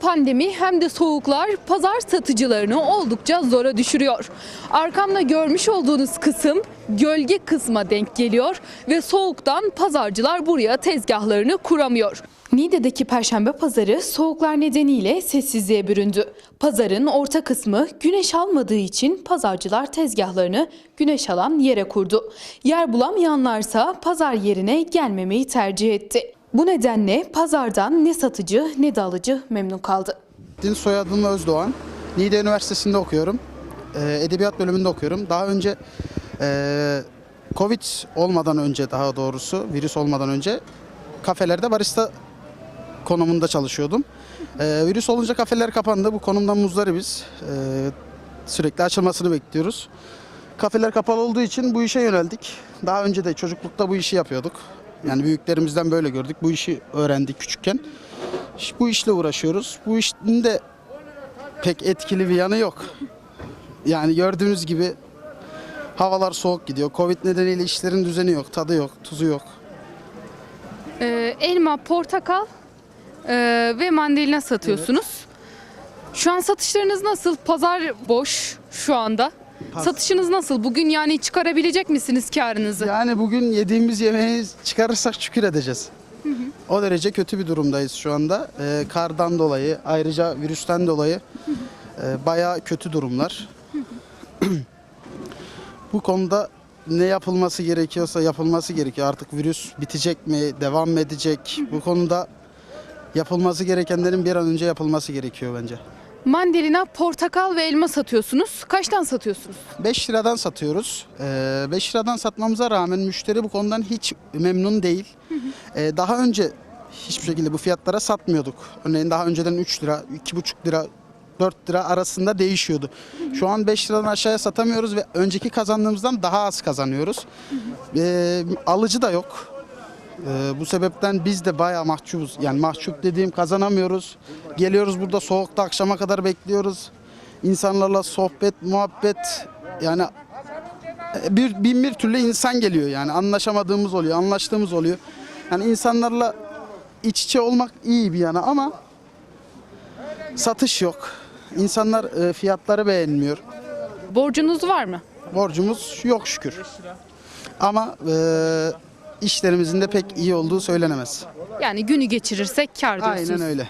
pandemi hem de soğuklar pazar satıcılarını oldukça zora düşürüyor. Arkamda görmüş olduğunuz kısım gölge kısma denk geliyor ve soğuktan pazarcılar buraya tezgahlarını kuramıyor. Niğde'deki Perşembe pazarı soğuklar nedeniyle sessizliğe büründü. Pazarın orta kısmı güneş almadığı için pazarcılar tezgahlarını güneş alan yere kurdu. Yer bulamayanlarsa pazar yerine gelmemeyi tercih etti. Bu nedenle pazardan ne satıcı ne de alıcı memnun kaldı. Din soyadım Özdoğan. Niğde Üniversitesi'nde okuyorum. Ee, Edebiyat bölümünde okuyorum. Daha önce e, Covid olmadan önce daha doğrusu virüs olmadan önce kafelerde barista konumunda çalışıyordum. Ee, virüs olunca kafeler kapandı. Bu konumdan muzdaribiz. Ee, sürekli açılmasını bekliyoruz. Kafeler kapalı olduğu için bu işe yöneldik. Daha önce de çocuklukta bu işi yapıyorduk. Yani büyüklerimizden böyle gördük. Bu işi öğrendik küçükken. Bu işle uğraşıyoruz. Bu işin de pek etkili bir yanı yok. Yani gördüğünüz gibi havalar soğuk gidiyor. Covid nedeniyle işlerin düzeni yok, tadı yok, tuzu yok. Ee, elma, portakal e, ve mandalina satıyorsunuz. Şu an satışlarınız nasıl? Pazar boş şu anda. Satışınız nasıl? Bugün yani çıkarabilecek misiniz karınızı? Yani bugün yediğimiz yemeği çıkarırsak şükür edeceğiz. O derece kötü bir durumdayız şu anda. Ee, kardan dolayı, ayrıca virüsten dolayı e, bayağı kötü durumlar. Bu konuda ne yapılması gerekiyorsa yapılması gerekiyor. Artık virüs bitecek mi, devam mı edecek? Bu konuda yapılması gerekenlerin bir an önce yapılması gerekiyor bence. Mandalina, portakal ve elma satıyorsunuz. Kaçtan satıyorsunuz? 5 liradan satıyoruz. 5 liradan satmamıza rağmen müşteri bu konudan hiç memnun değil. Ee, daha önce hiçbir şekilde bu fiyatlara satmıyorduk. Örneğin daha önceden 3 lira, 2,5 lira, 4 lira arasında değişiyordu. Şu an 5 liradan aşağıya satamıyoruz ve önceki kazandığımızdan daha az kazanıyoruz. Ee, alıcı da yok. Ee, bu sebepten biz de bayağı mahcubuz. Yani mahcup dediğim kazanamıyoruz. Geliyoruz burada soğukta akşama kadar bekliyoruz. İnsanlarla sohbet, muhabbet yani e, bir bin bir türlü insan geliyor yani anlaşamadığımız oluyor, anlaştığımız oluyor. Yani insanlarla iç içe olmak iyi bir yana ama satış yok. İnsanlar e, fiyatları beğenmiyor. Borcunuz var mı? Borcumuz yok şükür. Ama e, işlerimizin de pek iyi olduğu söylenemez. Yani günü geçirirsek kar diyorsunuz. Aynen öyle.